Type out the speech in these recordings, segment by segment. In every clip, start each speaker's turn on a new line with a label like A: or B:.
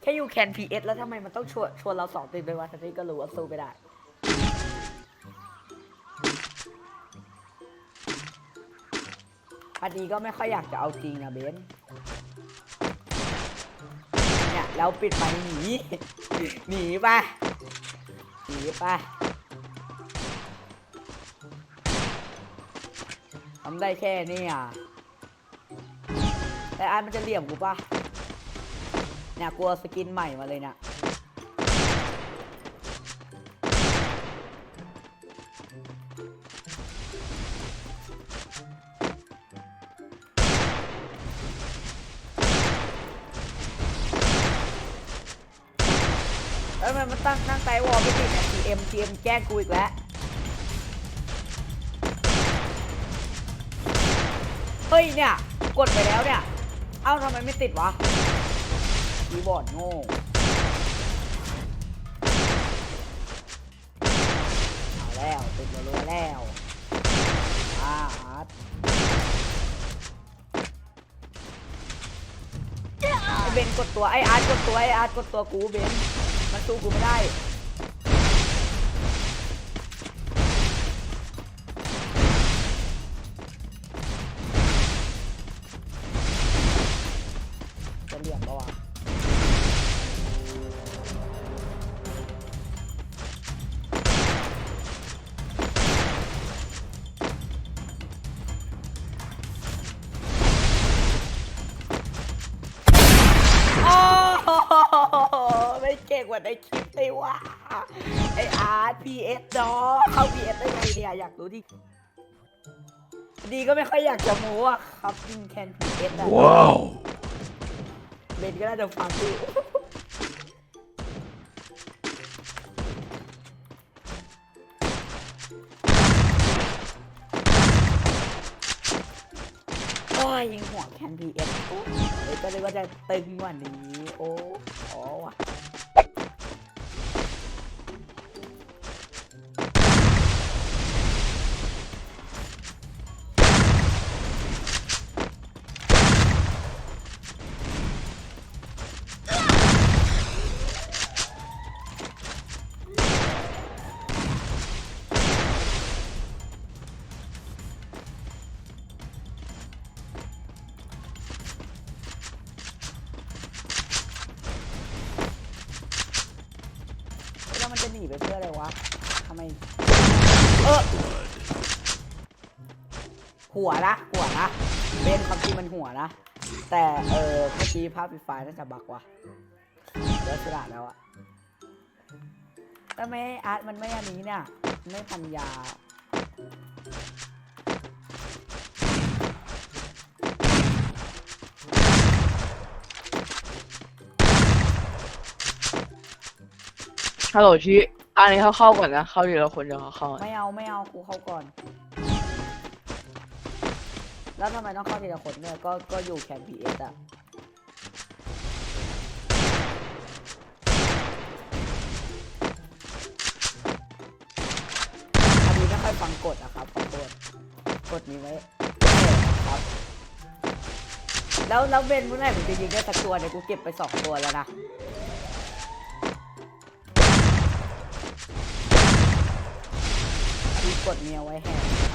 A: แค่อยู่แคนพีเอสแล้วทำไมมันต้องชวนชวนเราสองติดไปวะทั้งที่ก็รู้ว่าสู้ไม่ได้ อันนี้ก็ไม่ค่อยอยากจะเอาจริงนะเบนเนี่ยแล้วปิดไปหนี หนีไปหนีไปทำได้แค่นี้อะแต่อันมันจะเหลี่ยมกูปะ เนี่ยกลัวสกินใหม่มาเลยเนี่ยเอ้ยมันมันตั้งตั้งใจวอลไม่ติดเนี่ย TM TM แกล้งกูอีกแล้ว เฮ้ยเนี่ย กดไปแล้วเนี่ย เอ้าทำไมไม่ติดวะ คีย์บอร์ดโง่เอาแล้วติดรัวๆแล้วอาฮัดไอเบนกดตัวไออาร์ตกดตัวไออาร์ตกดตัวกูเบนมันสู้กูไม่ได้ ก่งกว่าในคลิปเลยว่ะไออาร์พีเอสดอเข้าพีเอสได้ไงเนี่ยอยากรู้ดิ ดีก็ไม่ค่อยอยากจะโม้อะครับยิงแคนพีเอสอะ
B: Wow.
A: เบนก็น่าจะฟังดูโอ้ยยิงหัวแคนพีเอสเดี๋ยวก็เลยว่าจะตึงกว่านี้โอ้ หัวนะหัวนะเป็นความจริงมันหัวนะ แต่เออเมื่อกี้ภาพไฟฟ้าน่าจะบักว่ะเลิกสระแล้วอะแต่ไม่ให้อาร์ตมันไม่อันนี้เนี่ยไม่พันยา
C: ฮัลโหลชีอันนี้เขาเข้าก่อนนะ เข้าทีละคนเดี๋ยวเขาเข้า
A: ไม่เอาไม่เอากูเข้าก่อน แล้วทำไมต้องเข้าทีละคนเนี่ยก็ก็อยู่แคนพีเอสอะอันนี้ไม่ค่อยฟังกฎนะครับขอโทษกฎนี้ไว้ครับ แล้วแล้วเบนเมื่อไหร่ผมจะยิงได้สักตัวเนี่ยกูเก็บไปสองตัวแล้วนะมีกดเมียไว้แหก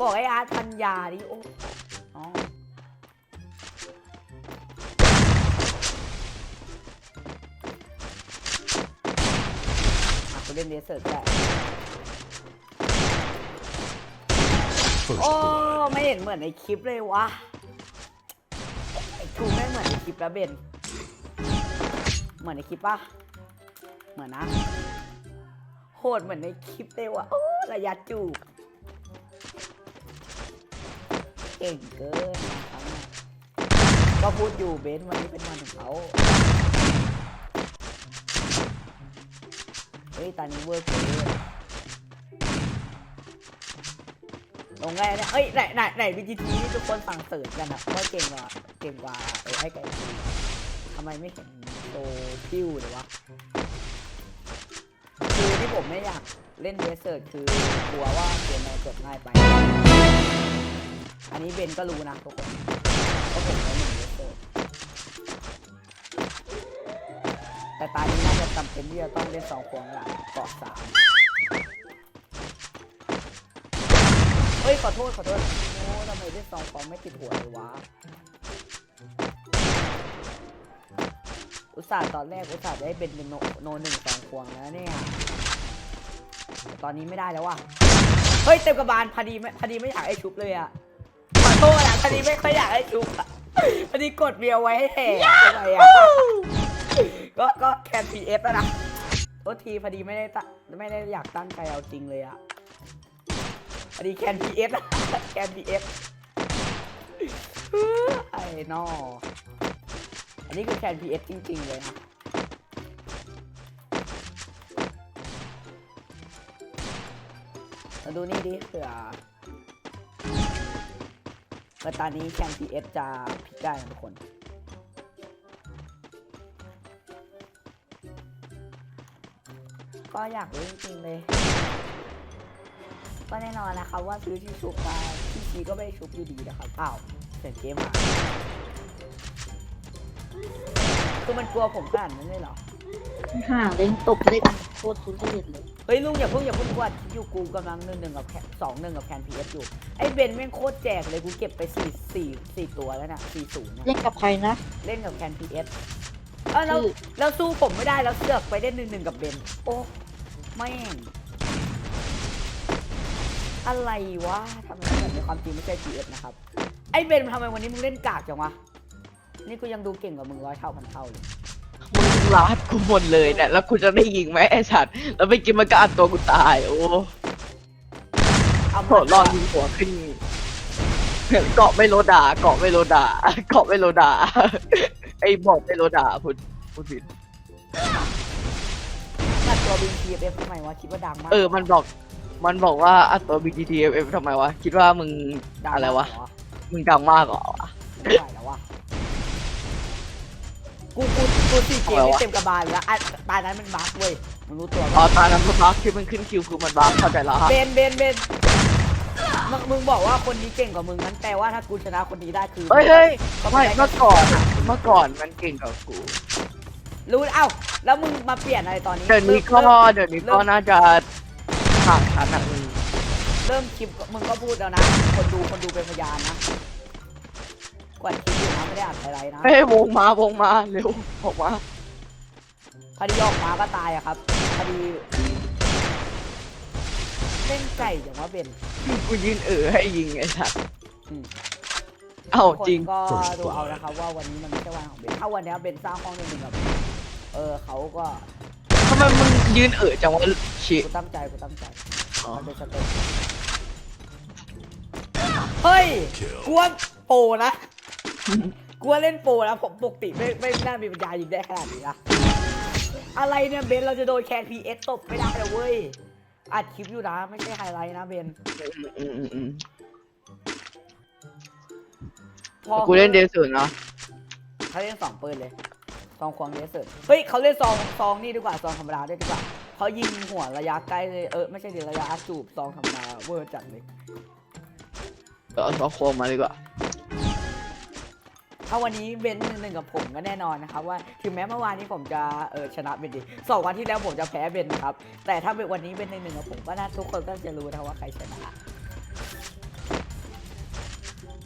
A: บอกไอ้อาร์ตพันยาดิโอ้น้องอะกูเล่นเดสเซอร์ก็ได้
B: First
A: โอ้
B: blood.
A: ไม่เห็นเหมือนในคลิปเลยวะไอ้กูไม่เหมือนในคลิปแล้วเบน เหมือนในคลิปปะเหมือนนะ โหดเหมือนในคลิปเลยวะโอ้ระยะจูบ เก่งเกินนะครับเนี่ยก็พูดอยู่เบนซ์วันนี้เป็นวันของเขาเฮ้ยตอนนี้เวอร์เกินลงไงเนี่ยเอ้ยไหนไหนไหนบีจีทีที่ทุกคนสั่งเสริญกันอะว่าเก่งกว่าเก่งกว่าไอ้ไอ้ไก่ทำไมไม่เห็นโตพิ้วเลยวะคือที่ผมไม่อยากเล่นเดสเซิร์ตคือ กลัวว่าเกมมันจบง่ายไป อันนี้เบนก็รู้นะทุกคนก็ผมใช้หนึ่งเลเซอร์แต่ตอนนี้น่าจะจำเป็นที่จะต้องเล่นสองควงแล้วล่ะเกาะสามเฮ้ยขอโทษขอโทษโอ้ทำไมเล่นสองควงไม่ติดหัวเลยวะอุตส่าห์ตอนแรกอุตส่าห์จะให้เป็นเป็นโนโนหนึ่งสองควงแล้วเนี่ยแต่ตอนนี้ไม่ได้แล้วว่ะเฮ้ยเต็มกระบาลพอดีไม่พอดีไม่อยากให้ชุบเลยอะ โทษนะพอดีไม่ค่อยอยากให้ชุบอะพอดีกดเบียร์ไว้ให้แห่ทำไมอะก็ก็แคนพีเอฟแล้วนะโทษทีพอดีไม่ได้ตั้งไม่ได้อยากตั้งใจเอาจริงเลยอะพอดีแคนพีเอฟแคนพีเอฟไอ้นออันนี้คือแคนพีเอฟจริงๆเลยนะมาดูนี่ดิเผื่อ เมื่อตอนนี้แคนพีเอฟจะพลิกได้นะทุกคนก็อยากรู้จริงๆเลย ก็แน่นอนนะครับว่าซื้อที่ชุบมาที่ชีก็ไม่ได้ชุบอยู่ดีนะครับอ้าวเสียงเกมหายคือมันกลัวผมขนาดนั้นเลยเหรอ
B: ห่าเล่นตบเล่นโคตรทุเรศเลย
A: เฮ้ยลุงอย่าเพิ่งอย่าเพิ่งกวาดอยู่กูกำลังหนึ่งหนึ่งกับแคนสองหนึ่งกับแคนพีเอสอยู่ไอ้เบนแม่งโคตรแจกเลยกูเก็บไปสี่สี่สี่ตัวแล้วนะสี่ศูนย์นะ
B: เล่นกับใครนะ
A: เล่นกับแคนพีเอสเออแล้ว
B: ชื่อ
A: แล้วสู้ผมไม่ได้แล้วเสือกไปเล่นหนึ่งหนึ่งกับเบนโอ้แม่งอะไรวะทำไมแบบในความจริงไม่ใช่ PS นะครับไอ้เบนทำไมวันนี้มึงเล่นกากจังวะนี่กูยังดูเก่งกว่ามึงร้อยเท่าพันเท่าเลย
C: มึงลาดกูหมดเลยเนี่ย แล้วกูจะได้ยิงไหมไอ้สัตว์แล้วไปกินมันก็อัดตัวกูตาย โอ้
A: เอา
C: โหรอดยิงหัวขึ้นเกาะไม่โลดาเกาะไม่โลดาเกาะไม่โลดา ไอ้บอกไม่โลดาพูดพูดผิด
A: ตัดตัวบิน PFF ทำไมวะคิดว่าดังมาก
C: เออ มันบอก มันบอกว่าอัดตัว BGTF ทำไมวะ คิดว่ามึง
A: ดัง
C: อะไรวะ
A: มากเห
C: มึงดังมากเหรอ
A: ไม่ไหวแล้ววะ กูกูกูสี่เกม
C: อะไร
A: ไม่
C: วะ
A: เต็มกระบาลแล้วอะตายนั้นมันบั๊กเว้ยมึงรู้ตัว
C: อ๋อ
A: ปะ
C: ตอนนั้นมันบักที่มันขึ้นคิวคือมันบักเข้าใจแล้วฮะ
A: เบนเบนเบนมึงมึงบอกว่าคนนี้เก่งกว่ามึงนั้นแปลว่าถ้ากูชนะคนนี้ได้คือ
C: เฮ้ยเฮ้ย
A: ก็
C: ไม่
A: ด้
C: เมื่อก่อนอะเมื่อก่อนมันเก่งกว่ากู
A: รู้เอ้าแล้วมึงมาเปลี่ยนอะไรตอนนี้
C: เดี๋ยวนี้ก็
A: เริ่ม
C: เดี๋ยวนี้ก็น่าจะห่างชั้นอะมึง
A: เริ่มคลิปมึงก็พูดแล้วนะ คนดูคนดูเป็นพยานนะ กวาดคลิปอยู่นะไม่ได้อัดอะไรนะ
C: เฮ้ยวงมาวงมาเร็วออกมา
A: พอดีออกมาก็ตายอะครับพอดีเล่นไก่อย่างว่าเบน
C: กูยืนเออให้ยิงไอ้สัส
A: อืม
C: เอ้า
A: ทุกคน
C: จริง
A: ก็
D: First
A: ดูเอา
D: blood
A: นะครับว่าวันนี้มันไม่ใช่วันของเบนถ้าวันนี้เบนสร้างห้องหนึ่งกับเออเขาก็
C: ทำไมมึงยืนเออจังวะชิ
A: กูตั้งใจกูตั้งใจ
C: อ๋อ
A: มันเป็นสเต็ปเฮ้ยกลัวโปรนะ กลัวเล่นโปรนะผมปกติไม่ไม่น่ามีปัญญายิงได้ขนาดนี้นะอะไรเนี่ยเบนเราจะโดนแคนพีเอสตบไม่ได้เลยเว้ยอัดคลิปอยู่นะไม่ใช่ไฮไลท์นะเบน
C: อืมอืมอืม
A: พอ
C: กูเล่นเดศูนย์นะ
A: เขาเล่นสองปืนเลยซองควงเดสเซอร์เฮ้ยเขาเล่นซองซองนี่ดีกว่าซองธรรมดาด้วยดีกว่าเขายิงหัวระยะใกล้เลยเออไม่ใช่ดิระยะจูบซองธรรมดาเวอร์จัดเลย
C: เดี๋ยวเอาซอฟโคมมาดีกว่า
A: ถ้าวันนี้เบนหนึ่งหนึ่งกับผมก็แน่นอนนะครับว่าถึงแม้เมื่อวานนี้ผมจะเออชนะเบนดีสองวันที่แล้วผมจะแพ้เบนนะครับ แต่ถ้าเป็นวันนี้เป็นหนึ่งหนึ่งกับผมก็น่าทุกคนก็จะรู้นะว่าใครชนะ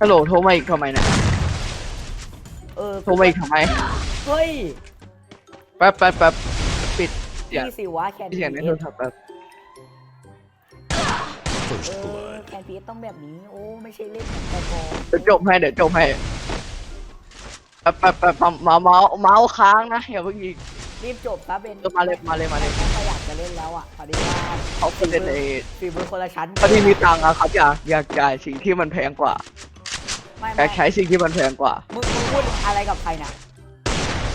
C: ฮัลโหลโทรมาอีกทำไมเนี่ย
A: เออ
C: โทรมาอีกทำไม
A: เฮ้ย
C: แป๊บแป๊บแป๊บปิดเสียง
A: พี่สิวะแคน
C: เสียงใน
A: พี
C: โท
A: เอ
C: รศัพท์แป๊บ
D: First
A: เออ
D: blood.
A: แคนพีเอสต้องแบบนี้ โอ้ ไม่ใช่เล่นแต่พอ
C: เดี๋ยวจบให้เดี๋ยวจบให้ แป๊บแป๊บแป๊บมาเมาส์เมาส์ค้างนะอย่าเพิ่งยิง
A: รีบจบซะเบน
C: เออมาเลยมาเลยมาเลย
A: ไม่ค่อยอยากจะเล่นแล้วอะพอดีว่า
C: เขาคนเล่นใน
A: ฝีมือคนละชั้น
C: พอดีมีตังค์อะครับอยากอยากจ่ายสิ่งที่มันแพงกว่า
A: ไม่
C: อยา
A: ไม่
C: กใช้สิ่งที่มันแพงกว่า
A: มึงมึงพูดอะไรกับใครน่ะ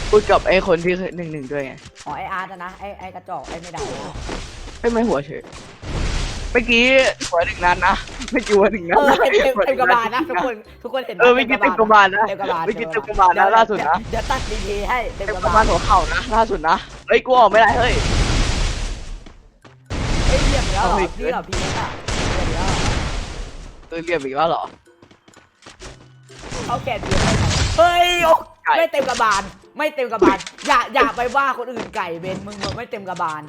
C: พูดกับไอ้คนที่เคยหนึ่งหนึ่งด้วยไง
A: อ๋อไออาร์ตอะนะไอไอกระจอกไอไม่ได้นะ
C: ไม่ไม่หัวเฉยเมื่อกี้หัวหนึ่งนั้นนะ ไม่กี่หัวหนึ่งนั้
A: เอนอ
C: นะ
A: เต็มเต็มเต็มกระบาลนะทุกคนทุกคนเห็นนะ
C: เออไม่กี่เต็มกระบาลนะ
A: เต็มกระบาล
C: ไม่กี่เต็มกระบาลนะล่าสุดนะ
A: เดี๋ยวตัดดีทีให้เต็ม
C: เต็ม
A: กระ
C: กระ
A: บา
C: บา
A: ล
C: ลหัวเข่านะล่าสุดนะเฮ้ยกูออกไม่ได้เฮ้ย
A: เฮ้ยเรียบแล้วเหรอ
C: เอาไป
A: นี่เหรอพีเอสอะเรียบแล้วเหรอ
C: เออเรียบอีกแล้วเหรอ
A: เข้าแกนเดียวได้ไงเฮ้ยโอ๊ะไม่เต็มกระบาลไม่เต็มกระบาลอย่าอย่าไปว่าคนอื่นไก่เบนมึงมึงไม่เต็มกระบาล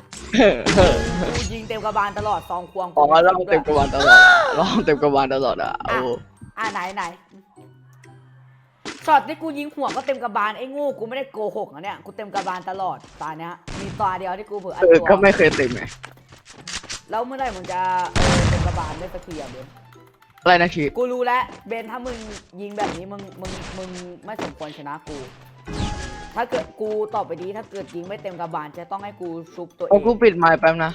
A: กูยิงเต็มกระบาลตลอดซองควง
C: อ๋อเราเต็มกระบาลตลอดอะเราเต็มกระบาลตลอดอะโอ้
A: อะไหนไหนช็อตที่กูยิงหัวก็เต็มกระบาลไอ้งูกูไม่ได้โกหกนะเนี่ยกูเต็มกระบาลตลอดตาเนี้ยมีตาเดียวที่กูเผื่ออั
C: เออ
A: ตัว
C: ก็ไม่เคยเต็มไง
A: แล้วเมื่อไหร่มึงจะเต็มกระบาลได้สักทีอะเบน
C: อะไรนะคี
A: กูรู้แล้วเบนถ้ามึงยิงแบบนี้มึงมึงมึงไม่สมควรชนะกู ถ้าเกิดกูตอบไปดีถ้าเกิดยิงไม่เต็มกระบาลจะต้องให้กูชุบตัวเอ
C: โอ้
A: ง
C: กูปิดไมค์แป๊บนะ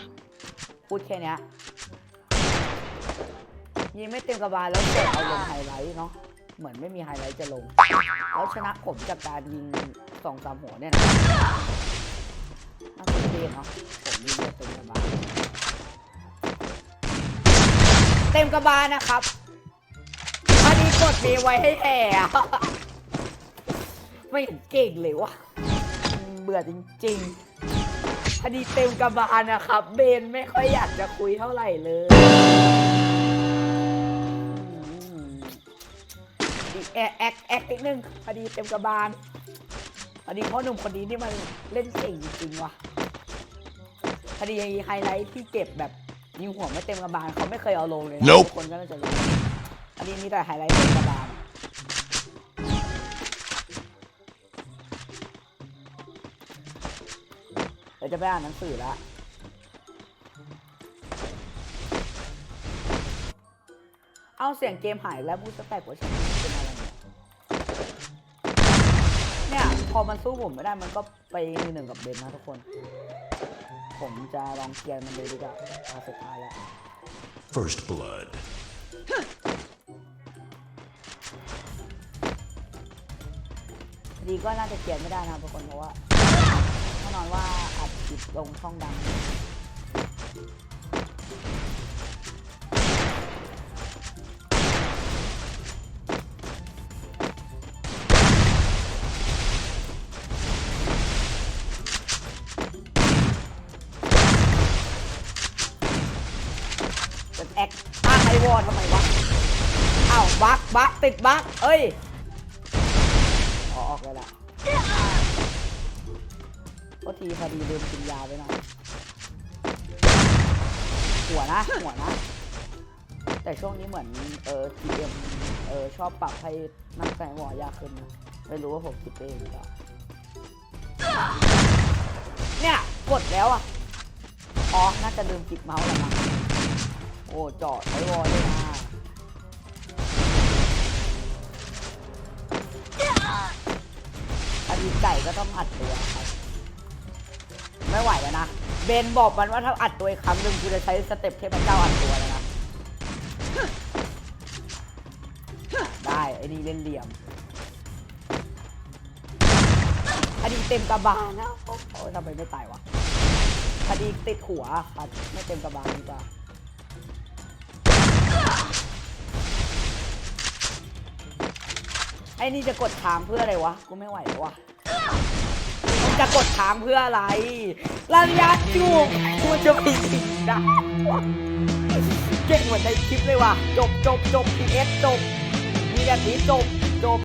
A: พูดแค่เนี้ยยิงไม่เต็มกระบาลแล้วเกิดเอาลงไฮไลท์เนาะเหมือนไม่มีไฮไลท์จะลง แล้วชนะผมจากการยิงสองสามหัวเนี่ยนะน่าสนใจเนาะผมยิงไม่เต็มกระบาลเต็มกระบาลนะครับอันนี้กดมีไว้ให้แห่อะ ไม่เห็นเก่งเลยวะเบื่อจริงๆพอดีเต็มกระบาลนะครับ เบนไม่ค่อยอยากจะคุยเท่าไหร่เลยอืมอีกแอกแอกแอกนิดนึงพอดีเต็มกระบาลพอดีพ่อหนุ่มคนนี้นี่มันเล่นเก่งจริงๆว่ะพอดีไฮไลท์ที่เก็บแบบยิงหัวไม่เต็มกระบาลเขาไม่เคยเอาลงเลยนะ
D: Nope
A: ทุกคนก็น่าจะรู้อันนี้มีแต่ไฮไลท์เต็มกระบาล ดี๋ยวจะไปอ่านหนังสือละเอาเสียงเกมหายแล้วบูสแต็กว่าฉันเป็นอะไรเนี่ยเนี่ยพอมันสู้ผมไม่ได้มันก็ไปหนึ่งกับเบนนะทุกคน ผมจะลองเคลียร์มันเลยดีกว่าเอาสุดท้ายแล้ว
D: First blood.
A: ดีก็น่าจะเคลียร์ไม่ได้นะครับทุกคนเพราะว่าแน่นอนว่าอัดคลิปลงช่องดังเป็นแอคอ้างไอวอร์ทำไมวะอ้าวบักบักติดบักเอ้ยออออกเลยล่ะ ก็ทีพอดีลืมกินยาไปหน่อยหัวนะหัวนะ แต่ช่วงนี้เหมือนเออ GM เอออชอบปรับให้นั่งใส่หัวยากขึ้นนะไม่รู้ว่าผมคิดเองหรือเปล่าเนี่ยกดแล้วอะอ๋อน่าจะลืมจิบเมาส์แล้วมั้งโอ้จอดไอวอลเลยนะอันนี้ไก่ก็ต้องอัดตัวครับ ไม่ไหวแล้วนะ เบนบอกมันว่าถ้าอัดตัวอีกครั้งหนึ่งกูจะใช้สเต็ปเทพเจ้าอัดตัวแล้วนะ ได้ไอ้นี่เล่นเหลี่ยมอันนี้เต็มกระบาลนะโอ้โหทำไมไม่ตายวะคดีติดหัวครับไม่เต็มกระบาลดีกว่าไอ้นี่จะกดค้างเพื่ออะไรวะ กูไม่ไหวแล้ววะ จะกดค้างเพื่ออะไรระยะจูบกูจะไปสิงได้เก่งเหมือนในคลิปเลยว่ะ จบจบจบทีเอสจบ มีแบบนี้จบจบ